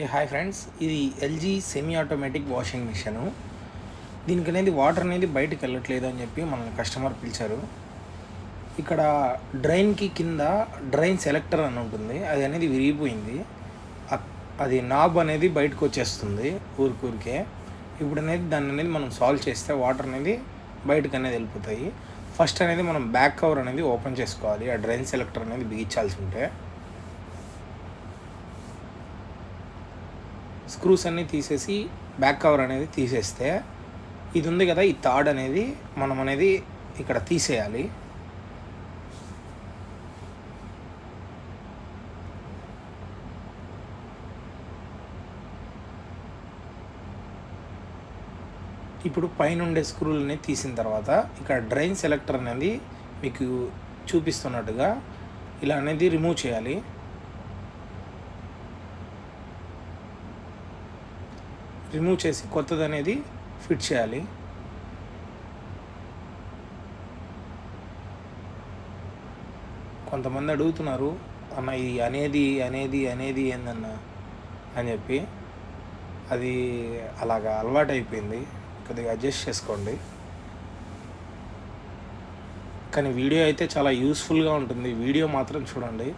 ఏ hi friends. ఇది LG semi automatic washing machine దీనికి అనేది వాటర్ అనేది బయటకు వెళ్ళట్లేదు అని చెప్పి మనల్ని కస్టమర్ పిలిచారు. ఇక్కడ డ్రైన్కి కింద డ్రైన్ సెలెక్టర్ అని ఉంటుంది. అది అనేది విరిగిపోయింది. అది నాబ్ అనేది బయటకు వచ్చేస్తుంది ఊరికూరికే. ఇప్పుడు అనేది దాన్ని అనేది మనం సాల్వ్ చేస్తే వాటర్ అనేది బయటకు అనేది వెళ్ళిపోతాయి. ఫస్ట్ అనేది మనం బ్యాక్ కవర్ అనేది ఓపెన్ చేసుకోవాలి. ఆ డ్రైన్ సెలెక్టర్ అనేది బిగించాల్సి ఉంటే. స్క్రూస్ అన్నీ తీసేసి బ్యాక్ కవర్ అనేది తీసేస్తే ఇది ఉంది కదా ఈ తాడ్ అనేది మనం అనేది ఇక్కడ తీసేయాలి. ఇప్పుడు పైన ఉండే స్క్రూలని తీసిన తర్వాత ఇక్కడ డ్రైన్ సెలెక్టర్ అనేది మీకు చూపిస్తున్నట్టుగా ఇలా అనేది రిమూవ్ చేయాలి. రిమూవ్ చేసి కొత్తది అనేది ఫిట్ చేయాలి. కొంతమంది అడుగుతున్నారు అన్న ఇది అనేది అనేది అనేది ఏందన్న? అని చెప్పి. అది అలాగా అలవాటు అయిపోయింది. కొద్దిగా అడ్జస్ట్ చేసుకోండి. కానీ వీడియో అయితే చాలా యూస్ఫుల్గా ఉంటుంది. వీడియో మాత్రం చూడండి.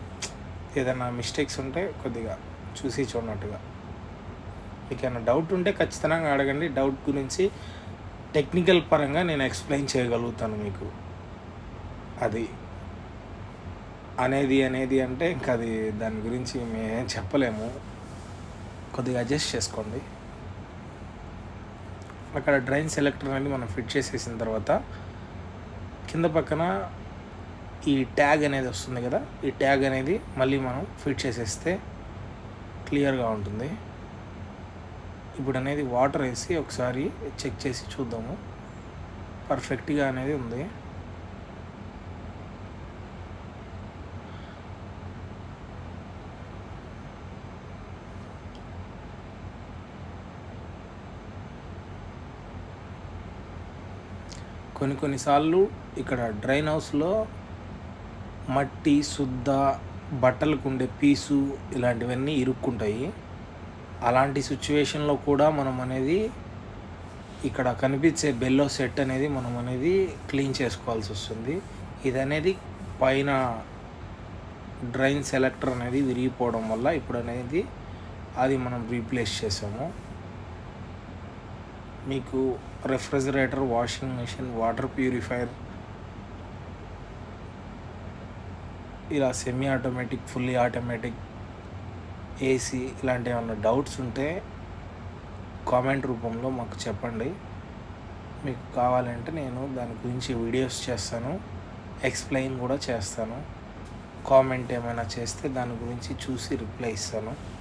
ఏదైనా మిస్టేక్స్ ఉంటే కొద్దిగా చూసి చూడనట్టుగా. మీకు ఏమైనా డౌట్ ఉంటే ఖచ్చితంగా అడగండి. డౌట్ గురించి టెక్నికల్ పరంగా నేను ఎక్స్ప్లెయిన్ చేయగలుగుతాను మీకు. అది అనేది అనేది అంటే ఇంకా అది దాని గురించి మేమేం చెప్పలేము. కొద్దిగా అడ్జస్ట్ చేసుకోండి. అక్కడ డ్రైన్ సెలెక్టర్ అనేది మనం ఫిట్ చేసేసిన తర్వాత కింద పక్కన ఈ ట్యాగ్ అనేది వస్తుంది కదా? ఈ ట్యాగ్ అనేది మళ్ళీ మనం ఫిట్ చేసేస్తే క్లియర్గా ఉంటుంది. ఇప్పుడు అనేది వాటర్ వేసి ఒకసారి చెక్ చేసి చూద్దాము. పర్ఫెక్ట్గా అనేది ఉంది. కొన్ని కొన్నిసార్లు ఇక్కడ డ్రైన్ హౌస్లో మట్టి శుద్ధ బట్టలకు ఉండే పీసు ఇలాంటివన్నీ ఇరుక్కుంటాయి. అలాంటి సిచ్యువేషన్లో కూడా మనం అనేది ఇక్కడ కనిపించే బెల్లో సెట్ అనేది మనం అనేది క్లీన్ చేసుకోవాల్సి వస్తుంది. ఇది అనేది పైన డ్రైన్ సెలెక్టర్ అనేది విరిగిపోవడం వల్ల ఇప్పుడు అనేది అది మనం రీప్లేస్ చేసాము. మీకు refrigerator washing machine water purifier ఇలా semi automatic fully automatic AC ఇలాంటి ఏమైనా డౌట్స్ ఉంటే కామెంట్ రూపంలో మాకు చెప్పండి. మీకు కావాలంటే నేను దాని గురించి వీడియోస్ చేస్తాను ఎక్స్ప్లెయిన్ కూడా చేస్తాను. కామెంట్ ఏమైనా చేస్తే దాని గురించి చూసి రిప్లై ఇస్తాను.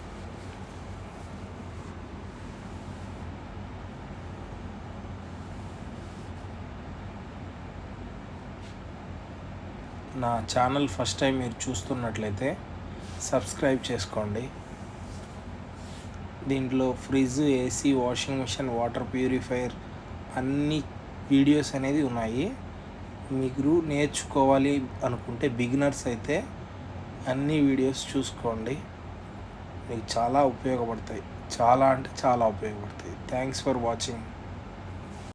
నా ఛానల్ ఫస్ట్ టైం మీరు చూస్తున్నట్లయితే సబ్స్క్రైబ్ చేసుకోండి. దీంట్లో fridge AC washing machine water purifier అన్ని వీడియోస్ అనేది ఉన్నాయి. మీరు నేర్చుకోవాలి అనుకుంటే బిగినర్స్ అయితే అన్ని వీడియోస్ చూసుకోండి. మీకు చాలా ఉపయోగపడతాయి. చాలా అంటే చాలా ఉపయోగపడతాయి. Thanks for watching